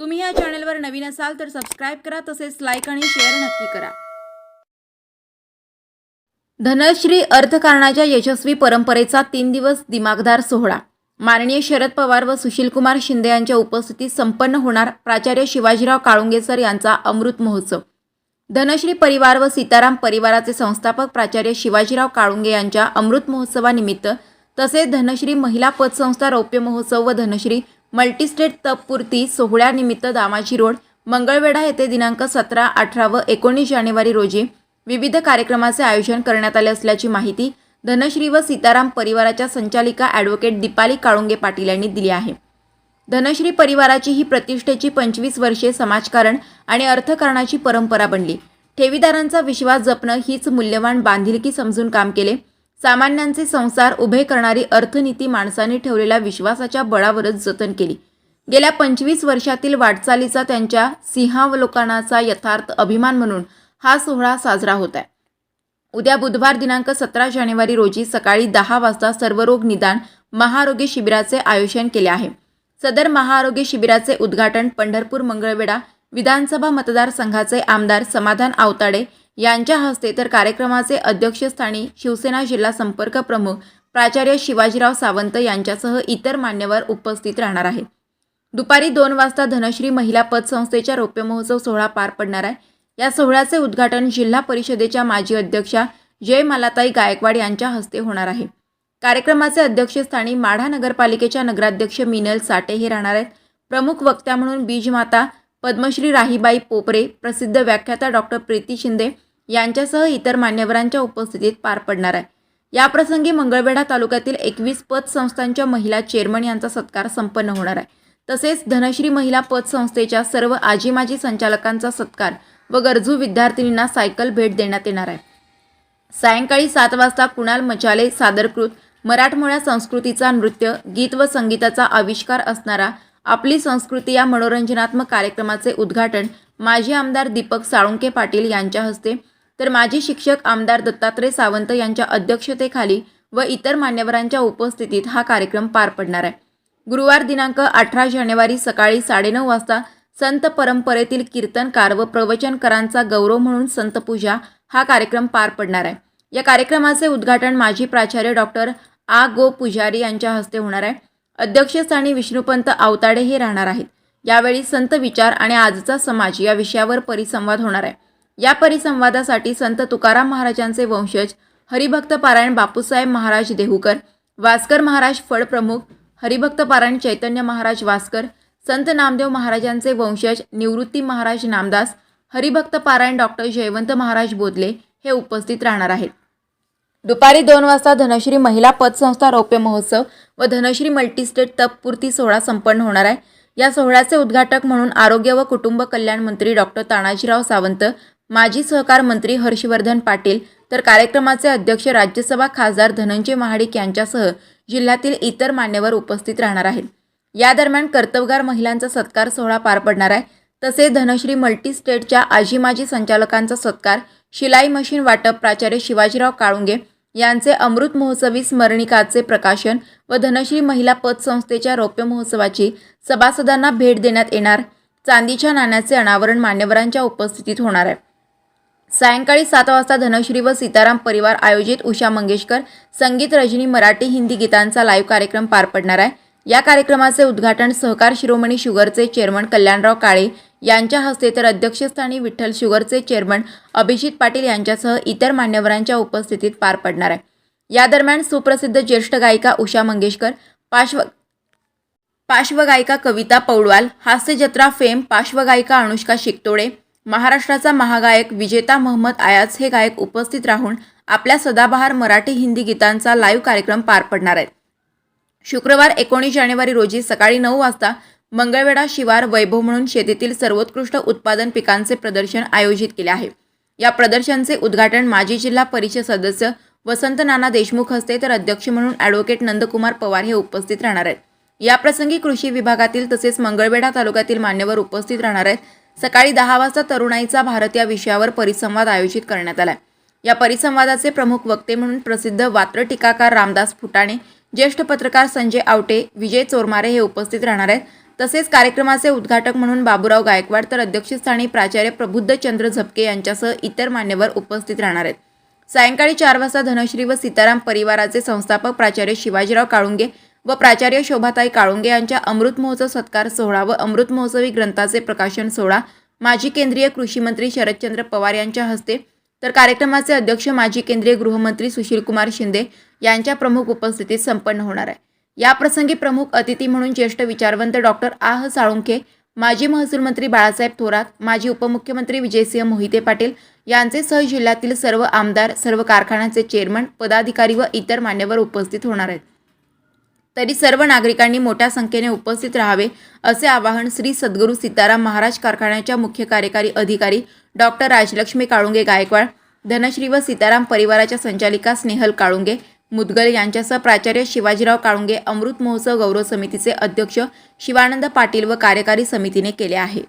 तुम्ही या चॅनलवर नवीन असाल तर सबस्क्राईब करा तसेच लाईक आणि शेअर नक्की करा. धनश्री अर्थकारणाच्या यशस्वी परंपरेचा तीन दिवस दिमागदार सोहळा. माननीय शरद पवार व सुशीलकुमार शिंदे यांच्या उपस्थितीत संपन्न होणार प्राचार्य शिवाजीराव काळुंगेसर यांचा अमृत महोत्सव. धनश्री परिवार व सीताराम परिवाराचे संस्थापक प्राचार्य शिवाजीराव काळुंगे यांच्या अमृत महोत्सवानिमित्त तसेच धनश्री महिला पतसंस्था रौप्य महोत्सव व धनश्री मल्टीस्टेट तपपूर्ती सोहळ्यानिमित्त दामाजी रोड मंगळवेढा येथे दिनांक सतरा अठरा व एकोणीस जानेवारी रोजी विविध कार्यक्रमाचे आयोजन करण्यात आले असल्याची माहिती धनश्री व सीताराम परिवाराच्या संचालिका ॲडव्होकेट दीपाली काळुंगे पाटील यांनी दिली आहे. धनश्री परिवाराची ही प्रतिष्ठेची पंचवीस वर्षे समाजकारण आणि अर्थकारणाची परंपरा बनली. ठेवीदारांचा विश्वास जपणं हीच मूल्यवान बांधिलकी समजून काम केले. सामान्यांचे संसार उभे करणारी अर्थनीती माणसाने ठेवलेल्या विश्वासाच्या बळावरच जतन केली. गेल्या पंचवीस वर्षातील वाटचालीचा त्यांच्या सिंहावलोकनाचा यथार्थ अभिमान म्हणून हा सोहळा साजरा होत आहे उद्या बुधवार दिनांक सतरा जानेवारी रोजी सकाळी दहा वाजता सर्वरोग निदान महाआरोग्य शिबिराचे आयोजन केले आहे. सदर महाआरोग्य शिबिराचे उद्घाटन पंढरपूर मंगळवेढा विधानसभा मतदारसंघाचे आमदार समाधान आवताडे यांच्या हस्ते तर कार्यक्रमाचे अध्यक्षस्थानी शिवसेना जिल्हा संपर्क प्रमुख प्राचार्य शिवाजीराव सावंत यांच्यासह इतर मान्यवर उपस्थित राहणार आहेत. दुपारी दोन वाजता धनश्री महिला पतसंस्थेच्या रौप्य महोत्सव सोहळा पार पडणार आहे. या सोहळ्याचे उद्घाटन जिल्हा परिषदेच्या माजी अध्यक्षा जय मालाताई गायकवाड यांच्या हस्ते होणार आहे. कार्यक्रमाचे अध्यक्षस्थानी माढा नगरपालिकेच्या नगराध्यक्ष मिनल साटे हे राहणार आहेत. प्रमुख वक्त्या म्हणून बीजमाता पद्मश्री राहीबाई पोपरे प्रसिद्ध व्याख्याता डॉक्टर प्रीती शिंदे यांच्यासह इतर मान्यवरांच्या उपस्थितीत पार पडणार आहे. याप्रसंगी मंगळवेढा तालुक्यातील एकवीस पतसंस्थांच्या महिला चेअरमन यांचा सत्कार संपन्न होणार आहे. तसेच धनश्री महिला पतसंस्थेच्या सर्व आजी माजी संचालकांचा सत्कार व गरजू विद्यार्थिनींना सायकल भेट देण्यात येणार आहे. सायंकाळी सात वाजता कुणाल मचाले सादरकृत मराठमोळ्या संस्कृतीचा नृत्य गीत व संगीताचा आविष्कार असणारा आपली संस्कृती या मनोरंजनात्मक कार्यक्रमाचे उद्घाटन माजी आमदार दीपक साळुंके पाटील यांच्या हस्ते तर माजी शिक्षक आमदार दत्तात्रय सावंत यांच्या अध्यक्षतेखाली व इतर मान्यवरांच्या उपस्थितीत हा कार्यक्रम पार पडणार आहे. गुरुवार दिनांक अठरा जानेवारी सकाळी साडेनऊ वाजता संत परंपरेतील कीर्तनकार व प्रवचनकारांचा गौरव म्हणून संतपूजा हा कार्यक्रम पार पडणार आहे. या कार्यक्रमाचे उद्घाटन माजी प्राचार्य डॉक्टर आ. गो. पुजारी यांच्या हस्ते होणार आहे. अध्यक्षस्थानी विष्णुपंत आवताडे हे राहणार आहेत. यावेळी संत विचार आणि आजचा समाज या विषयावर परिसंवाद होणार आहे. या परिसंवादासाठी संत तुकाराम महाराजांचे वंशज हरिभक्त पारायण बापूसाहेब महाराज देहूकर वास्कर महाराज फळ प्रमुख हरिभक्त पारायण चैतन्य महाराज वास्कर संत नामदेव महाराजांचे वंशज निवृत्ती महाराज नामदास हरिभक्त पारायण डॉक्टर जयवंत महाराज बोदले हे उपस्थित राहणार आहेत. दुपारी दोन वाजता धनश्री महिला पतसंस्था रौप्य महोत्सव व धनश्री मल्टीस्टेट तपपूर्ती सोहळा संपन्न होणार आहे. या सोहळ्याचे उद्घाटक म्हणून आरोग्य व कुटुंब कल्याण मंत्री डॉक्टर तानाजीराव सावंत माजी सहकार मंत्री हर्षवर्धन पाटील तर कार्यक्रमाचे अध्यक्ष राज्यसभा खासदार धनंजय महाडिक यांच्यासह जिल्ह्यातील इतर मान्यवर उपस्थित राहणार आहेत. या दरम्यान कर्तबगार महिलांचा सत्कार सोहळा पार पडणार आहे. तसे धनश्री मल्टीस्टेटच्या आजी माजी संचालकांचा सत्कार शिलाई मशीन वाटप प्राचार्य शिवाजीराव काळुंगे यांचे अमृत महोत्सवी स्मरणिकाचे प्रकाशन व धनश्री महिला पतसंस्थेच्या रौप्य महोत्सवाची सभासदांना भेट देण्यात येणार. चांदीच्या नाण्याचे अनावरण मान्यवरांच्या उपस्थितीत होणार आहे. सायंकाळी सात वाजता धनश्री व सीताराम परिवार आयोजित उषा मंगेशकर संगीत रजनी मराठी हिंदी गीतांचा लाईव्ह कार्यक्रम पार पडणार आहे. या कार्यक्रमाचे उद्घाटन सहकार शिरोमणी शुगरचे चेअरमन कल्याणराव काळे यांच्या हस्ते तर अध्यक्षस्थानी विठ्ठल शुगरचे चेअरमन अभिजित पाटील यांच्यासह इतर मान्यवरांच्या उपस्थितीत पार पडणार आहे. या दरम्यान सुप्रसिद्ध ज्येष्ठ गायिका उषा मंगेशकर पार्श्व पार्श्वगायिका कविता पौडवाल हास्यजत्रा फेम पार्श्वगायिका अनुष्का शिकतोडे महाराष्ट्राचा महागायक विजेता महम्मद आयाज हे गायक उपस्थित राहून आपल्या सदाबहार मराठी हिंदी गीतांचा लाईव्ह कार्यक्रम पार पडणार आहेत. शुक्रवार एकोणीस जानेवारी रोजी सकाळी नऊ वाजता मंगळवेढा शिवार वैभव म्हणून शेतीतील सर्वोत्कृष्ट उत्पादन पिकांचे प्रदर्शन आयोजित केले आहे. या प्रदर्शनचे उद्घाटन माजी जिल्हा परिषद सदस्य वसंत नाना देशमुख हस्ते तर अध्यक्ष म्हणून ॲडव्होकेट नंदकुमार पवार हे उपस्थित राहणार आहेत. याप्रसंगी कृषी विभागातील तसेच मंगळवेढा तालुक्यातील मान्यवर उपस्थित राहणार आहेत. सकाळी दहा वाजता तरुणाईचा भारत या विषयावर परिसंवाद आयोजित करण्यात आला या परिसंवादाचे प्रमुख वक्ते म्हणून प्रसिद्ध वात्र टीकाकार रामदास फुटाणे ज्येष्ठ पत्रकार संजय आवटे विजय चोरमारे हे उपस्थित राहणार आहेत. तसेच कार्यक्रमाचे उद्घाटक म्हणून बाबूराव गायकवाड तर अध्यक्षस्थानी प्राचार्य प्रबुद्धचंद्र झपके यांच्यासह इतर मान्यवर उपस्थित राहणार आहेत. सायंकाळी चार वाजता धनश्री व सीताराम परिवाराचे संस्थापक प्राचार्य शिवाजीराव काळुंगे व प्राचार्य शोभाताई काळुंगे यांच्या अमृत महोत्सव सत्कार सोहळा व अमृत महोत्सवी ग्रंथाचे प्रकाशन सोहळा माजी केंद्रीय कृषी मंत्री शरदचंद्र पवार यांच्या हस्ते. तर कार्यक्रमाचे अध्यक्ष माजी केंद्रीय गृहमंत्री सुशीलकुमार शिंदे यांच्या प्रमुख उपस्थितीत संपन्न होणार आहे. या प्रसंगी प्रमुख अतिथी म्हणून ज्येष्ठ विचारवंत डॉक्टर आह साळुंखे माजी महसूल मंत्री बाळासाहेब थोरात माजी उपमुख्यमंत्री विजयसिंह मोहिते पाटील यांचे सह जिल्ह्यातील सर्व आमदार सर्व कारखान्याचे चेअरमन पदाधिकारी व इतर मान्यवर उपस्थित होणार आहेत. तरी सर्व नागरिकांनी मोठ्या संख्येने उपस्थित राहावे असे आवाहन श्री सद्गुरू सीताराम महाराज कारखान्याच्या मुख्य कार्यकारी अधिकारी डॉक्टर राजलक्ष्मी काळुंगे गायकवाड धनश्री व सीताराम परिवाराच्या संचालिका स्नेहल काळुंगे मुदगल यांच्यासह प्राचार्य शिवाजीराव काळुंगे अमृत महोत्सव गौरव समितीचे अध्यक्ष शिवानंद पाटील व कार्यकारी समितीने केले आहे.